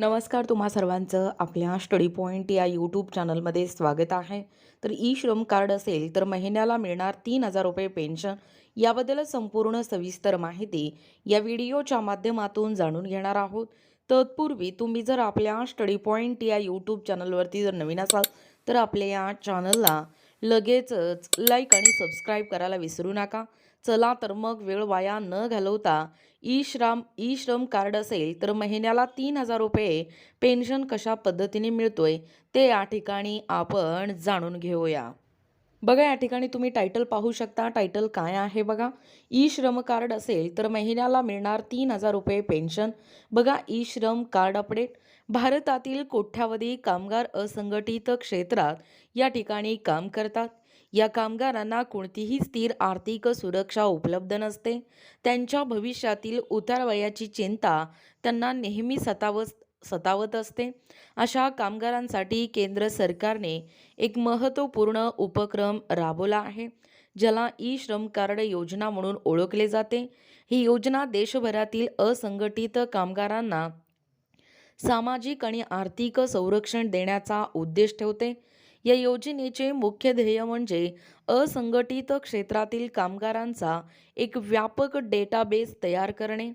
नमस्कार तुम्हा सर्वांचं. आपल्या स्टडी पॉईंट या यूट्यूब चॅनलमध्ये स्वागत आहे. तर ई श्रम कार्ड असेल तर महिन्याला मिळणार तीन हजार रुपये पेन्शन. याबद्दल संपूर्ण सविस्तर माहिती या व्हिडिओच्या माध्यमातून जाणून घेणार आहोत. तत्पूर्वी तुम्ही जर आपल्या स्टडी पॉईंट या यूट्यूब चॅनलवरती जर नवीन असाल तर आपल्या या चॅनलला लगेचच लाईक आणि सबस्क्राईब करायला विसरू नका. चला तर मग वेळ वाया न घालवता ई श्रम ई श्रम कार्ड असेल तर महिन्याला तीन हजार रुपये पेन्शन कशा पद्धतीने मिळतोय ते या ठिकाणी आपण जाणून घेऊया. बघा या ठिकाणी तुम्ही टायटल पाहू शकता. टायटल काय आहे बघा? ई श्रम कार्ड असेल तर महिन्याला मिळणार तीन हजार रुपये पेन्शन. बघा ई श्रम कार्ड अपडेट. भारतातील कोट्यावधी कामगार असंघटित क्षेत्रात या ठिकाणी काम करतात. या कामगारांना कोणतीही स्थिर आर्थिक सुरक्षा उपलब्ध नसते. त्यांच्या भविष्यातील उतारवयाची चिंता त्यांना नेहमी सतावत सतावत असते. अशा कामगारांसाठी केंद्र सरकारने एक महत्त्वपूर्ण उपक्रम राबवला आहे ज्याला ई श्रम कार्ड योजना म्हणून ओळखले जाते. ही योजना देशभरातील असंघटित कामगारांना सामाजिक आणि आर्थिक संरक्षण देण्याचा उद्देश ठेवते. या योजनेचे मुख्य ध्येय म्हणजे असंघटित क्षेत्रातील कामगारांचा एक व्यापक डेटाबेस तयार करणे.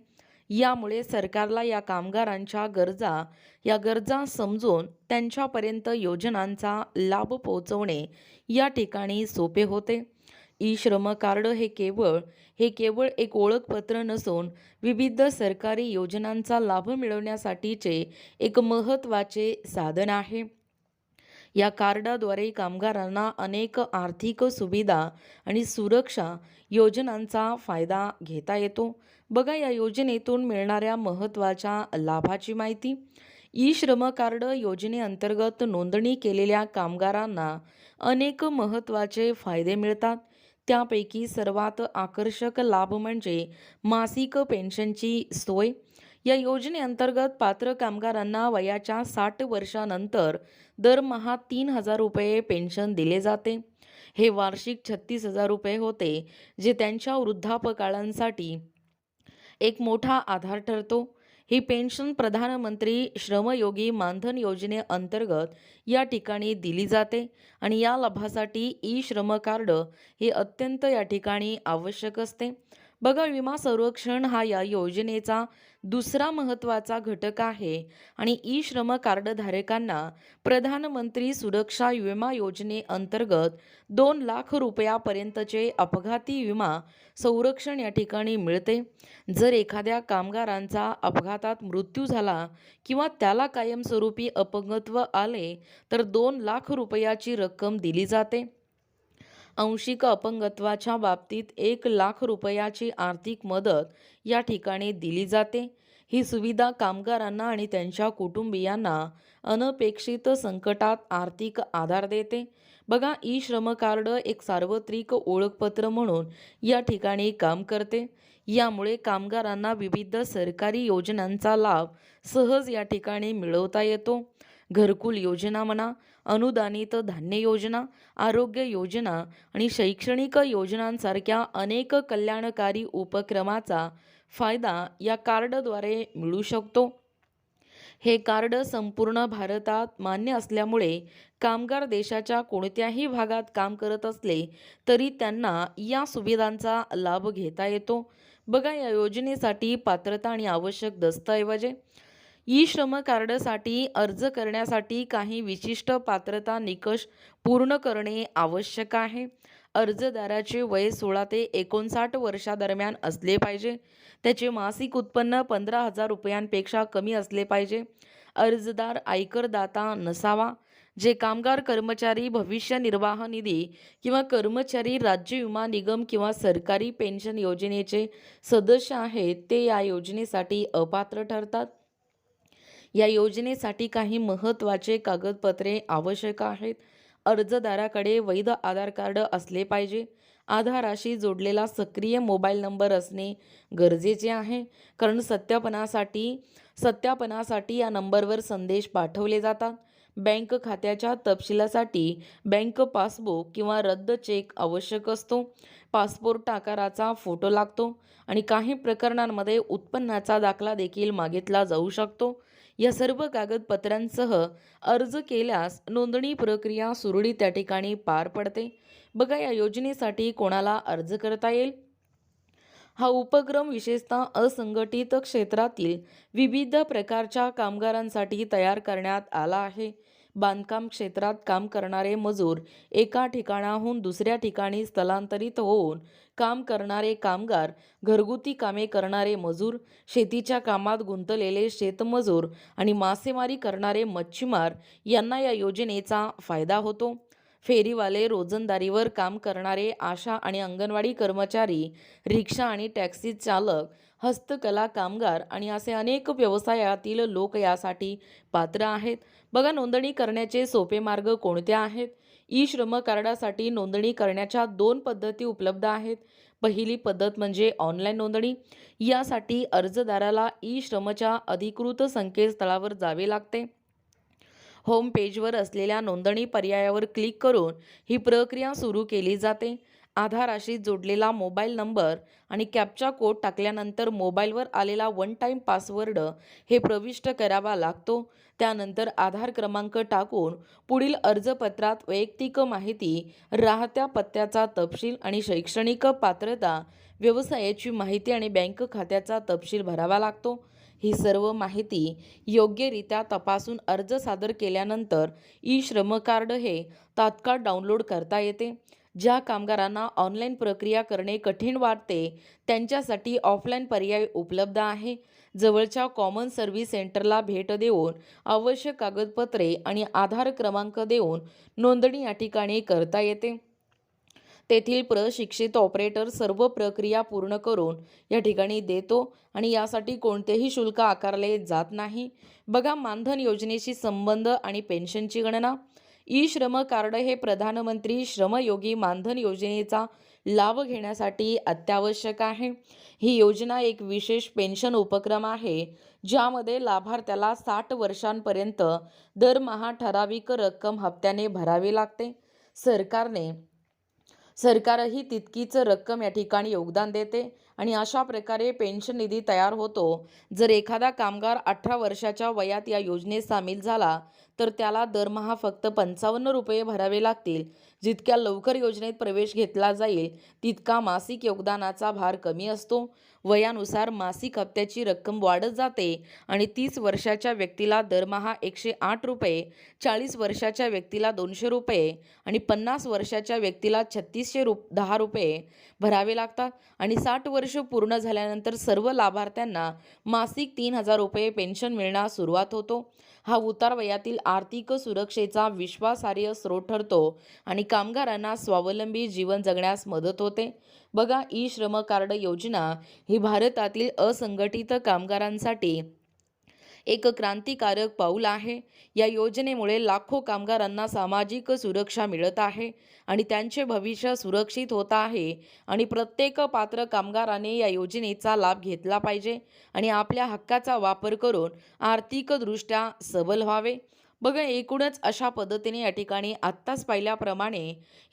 यामुळे सरकारला या कामगारांच्या गरजा या गरजा समजून त्यांच्यापर्यंत योजनांचा लाभ पोहोचवणे या ठिकाणी सोपे होते. ई श्रम कार्ड हे केवळ हे केवळ एक ओळखपत्र नसून विविध सरकारी योजनांचा लाभ मिळवण्यासाठीचे एक महत्त्वाचे साधन आहे. या कार्डाद्वारे कामगारांना अनेक आर्थिक सुविधा आणि सुरक्षा योजनांचा फायदा घेता येतो. बघा या योजनेतून मिळणाऱ्या महत्त्वाच्या लाभाची माहिती. ई श्रम कार्ड योजनेअंतर्गत नोंदणी केलेल्या कामगारांना अनेक महत्त्वाचे फायदे मिळतात. त्यापैकी सर्वात आकर्षक लाभ म्हणजे मासिक पेन्शनची सोय. या योजनेअंतर्गत पात्र कामगारांना वयाच्या साठ वर्षानंतर दरमहा तीन हजार रुपये पेन्शन दिले जाते. हे वार्षिक छत्तीस हजार रुपये होते जे त्यांच्या वृद्धापकाळांसाठी एक मोठा आधार ठरतो. ही पेन्शन प्रधानमंत्री श्रमयोगी मानधन योजनेअंतर्गत या ठिकाणी दिली जाते आणि या लाभासाठी ई श्रम कार्ड हे अत्यंत या ठिकाणी आवश्यक असते. बघा विमा संरक्षण हा या योजनेचा दुसरा महत्त्वाचा घटक आहे आणि ई श्रम कार्डधारकांना प्रधानमंत्री सुरक्षा विमा योजनेअंतर्गत दोन लाख रुपयापर्यंतचे अपघाती विमा संरक्षण या ठिकाणी मिळते. जर एखाद्या कामगारांचा अपघातात मृत्यू झाला किंवा त्याला कायमस्वरूपी अपंगत्व आले तर दोन लाख रुपयाची रक्कम दिली जाते. अंशिक अपंगत्वाच्या बाबतीत एक लाख रुपयाची आर्थिक मदत या ठिकाणी दिली जाते. ही सुविधा कामगारांना आणि त्यांच्या कुटुंबियांना अनपेक्षित संकटात आर्थिक आधार देते. बघा ई श्रम कार्ड एक सार्वत्रिक ओळखपत्र म्हणून या ठिकाणी काम करते. यामुळे कामगारांना विविध सरकारी योजनांचा लाभ सहज या ठिकाणी मिळवता येतो. घरकुल योजना म्हणा अनुदानित धान्य योजना आरोग्य योजना आणि शैक्षणिक योजनांसारख्या अनेक कल्याणकारी उपक्रमाचा फायदा या कार्डद्वारे मिळू शकतो. हे कार्ड संपूर्ण भारतात मान्य असल्यामुळे कामगार देशाच्या कोणत्याही भागात काम करत असले तरी त्यांना या सुविधांचा लाभ घेता येतो. बघा या योजनेसाठी पात्रता आणि आवश्यक दस्तऐवजे ई श्रम कार्डसाठी अर्ज करण्यासाठी काही विशिष्ट पात्रता निकष पूर्ण करणे आवश्यक आहे. अर्जदाराचे वय सोळा ते एकोणसाठ वर्षादरम्यान असले पाहिजे. त्याचे मासिक उत्पन्न पंधरा हजार रुपयांपेक्षा कमी असले पाहिजे. अर्जदार आयकरदाता नसावा. जे कामगार कर्मचारी भविष्य निर्वाह निधी किंवा कर्मचारी राज्य विमा निगम किंवा सरकारी पेन्शन योजनेचे सदस्य आहेत ते या योजनेसाठी अपात्र ठरतात. या योजनेसाठी काही महत्त्वाचे कागदपत्रे आवश्यक आहेत. अर्जदाराकडे वैध आधार कार्ड असले पाहिजे. आधाराशी जोडलेला सक्रिय मोबाईल नंबर असणे गरजेचे आहे. कारण सत्यापनासाठी सत्यापनासाठी या नंबरवर संदेश पाठवले जातात. बँक खात्याच्या तपशिलासाठी बँक पासबुक किंवा रद्द चेक आवश्यक असतो. पासपोर्ट आकाराचा फोटो लागतो आणि काही प्रकरणांमध्ये उत्पन्नाचा दाखला देखील मागितला जाऊ शकतो. या सर्व कागदपत्रांसह अर्ज केल्यास नोंदणी प्रक्रिया सुरळीत त्या ठिकाणी पार पडते. बघा या योजनेसाठी कोणाला अर्ज करता येईल? हा उपक्रम विशेषतः असंघटित क्षेत्रातील विविध प्रकारच्या कामगारांसाठी तयार करण्यात आला आहे. बांधकाम क्षेत्रात काम करणारे मजूर एका ठिकाणाहून दुसऱ्या ठिकाणी स्थलांतरित होऊन काम करणारे कामगार घरगुती कामे करणारे मजूर शेतीच्या कामात गुंतलेले शेतमजूर आणि मासेमारी करणारे मच्छीमार यांना या योजनेचा फायदा होतो. फेरीवाले रोजंदारीवर काम करणारे आशा आणि अंगणवाडी कर्मचारी रिक्षा आणि टॅक्सी चालक हस्तकला कामगार आणि असे अनेक व्यवसायातील लोक यासाठी पात्र आहेत. बघा नोंदणी करण्याचे सोपे मार्ग कोणते आहेत? ई श्रम कार्डासाठी नोंदणी करण्याच्या दोन पद्धती उपलब्ध आहेत. पहिली पद्धत म्हणजे ऑनलाईन नोंदणी. यासाठी अर्जदाराला ई श्रमच्या अधिकृत संकेतस्थळावर जावे लागते. होम पेजवर असलेल्या नोंदणी पर्यायावर क्लिक करून ही प्रक्रिया सुरू केली जाते. आधाराशी जोडलेला मोबाईल नंबर आणि कॅपचा कोड टाकल्यानंतर मोबाईलवर आलेला वन टाईम पासवर्ड हे प्रविष्ट करावा लागतो. त्यानंतर आधार क्रमांक टाकून पुढील अर्जपत्रात वैयक्तिक माहिती राहत्या पत्त्याचा तपशील आणि शैक्षणिक पात्रता व्यवसायाची माहिती आणि बँक खात्याचा तपशील भरावा लागतो. ही सर्व माहिती योग्यरित्या तपासून अर्ज सादर केल्यानंतर ई श्रम कार्ड हे तात्काळ डाउनलोड करता येते. ज्या कामगारांना ऑनलाईन प्रक्रिया करणे कठीण वाटते त्यांच्यासाठी ऑफलाईन पर्याय उपलब्ध आहे. जवळच्या कॉमन सर्व्हिस सेंटरला भेट देऊन आवश्यक कागदपत्रे आणि आधार क्रमांक देऊन नोंदणी या ठिकाणी करता येते. तेथील प्रशिक्षित ऑपरेटर सर्व प्रक्रिया पूर्ण करून या ठिकाणी देतो आणि यासाठी कोणतेही शुल्क आकारले जात नाही. बघा मानधन योजनेशी संबंध आणि पेन्शनची गणना. ई श्रम कार्ड हे प्रधानमंत्री श्रमयोगी मानधन योजनेचा लाभ घेण्यासाठी अत्यावश्यक आहे. ही योजना एक विशेष पेन्शन उपक्रम आहे ज्यामध्ये लाभार्थ्याला साठ वर्षांपर्यंत दरमहा ठराविक रक्कम हप्त्याने भरावी लागते. सरकारने सरकारही तितकीच रक्कम या ठिकाणी योगदान देते आणि अशा प्रकारे पेन्शन निधी तयार होतो. जर एखादा कामगार अठरा वर्षाच्या वयात या योजनेत सामील झाला तर त्याला दरमहा फक्त पंचावन्न रुपये भरावे लागतील. जितक्या लवकर योजनेत प्रवेश घेतला जाईल तितका मासिक योगदानाचा भार कमी असतो. वयानुसार मासिक हप्त्याची रक्कम वाढत जाते आणि तीस वर्षाच्या व्यक्तीला दरमहा एकशे आठ रुपये चाळीस वर्षाच्या व्यक्तीला दोनशे रुपये आणि पन्नास वर्षाच्या व्यक्तीला छत्तीसशे रु दहा रुपये भरावे लागतात आणि साठ वर्ष पूर्ण झाल्यानंतर सर्व लाभार्थ्यांना मासिक तीन हजार रुपये पेन्शन मिळण्यास सुरुवात होतो. हा उतार वयातील आर्थिक सुरक्षेचा विश्वासार्ह स्रोत ठरतो आणि कामगारांना स्वावलंबी जीवन जगण्यास मदत होते. बघा ई श्रम कार्ड योजना ही भारतातील असंघटित कामगारांसाठी एक क्रांतिकारक पाऊल आहे. या योजनेमुळे लाखो कामगारांना सामाजिक सुरक्षा मिळत आहे आणि त्यांचे भविष्य सुरक्षित होत आहे आणि प्रत्येक पात्र कामगाराने या योजनेचा लाभ घेतला पाहिजे आणि आपल्या हक्काचा वापर करून आर्थिकदृष्ट्या सबल व्हावे. बघा एकूणच अशा पद्धतीने या ठिकाणी आत्ताच पाहिल्याप्रमाणे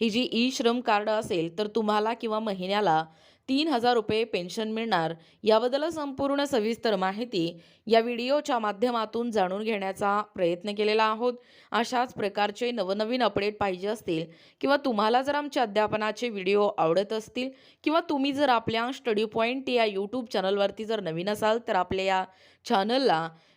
ही जी ई श्रम कार्ड असेल तर तुम्हाला किंवा महिन्याला तीन हजार रुपये पेन्शन मिळणार. याबद्दल संपूर्ण सविस्तर माहिती या व्हिडिओच्या माध्यमातून जाणून घेण्याचा प्रयत्न केलेला आहोत. अशाच प्रकारचे नवनवीन अपडेट पाहिजे असतील किंवा तुम्हाला जर आमच्या अध्यापनाचे व्हिडिओ आवडत असतील किंवा तुम्ही जर आपल्या स्टडी पॉईंट या यूट्यूब चॅनलवरती जर नवीन असाल तर आपल्या या चॅनलला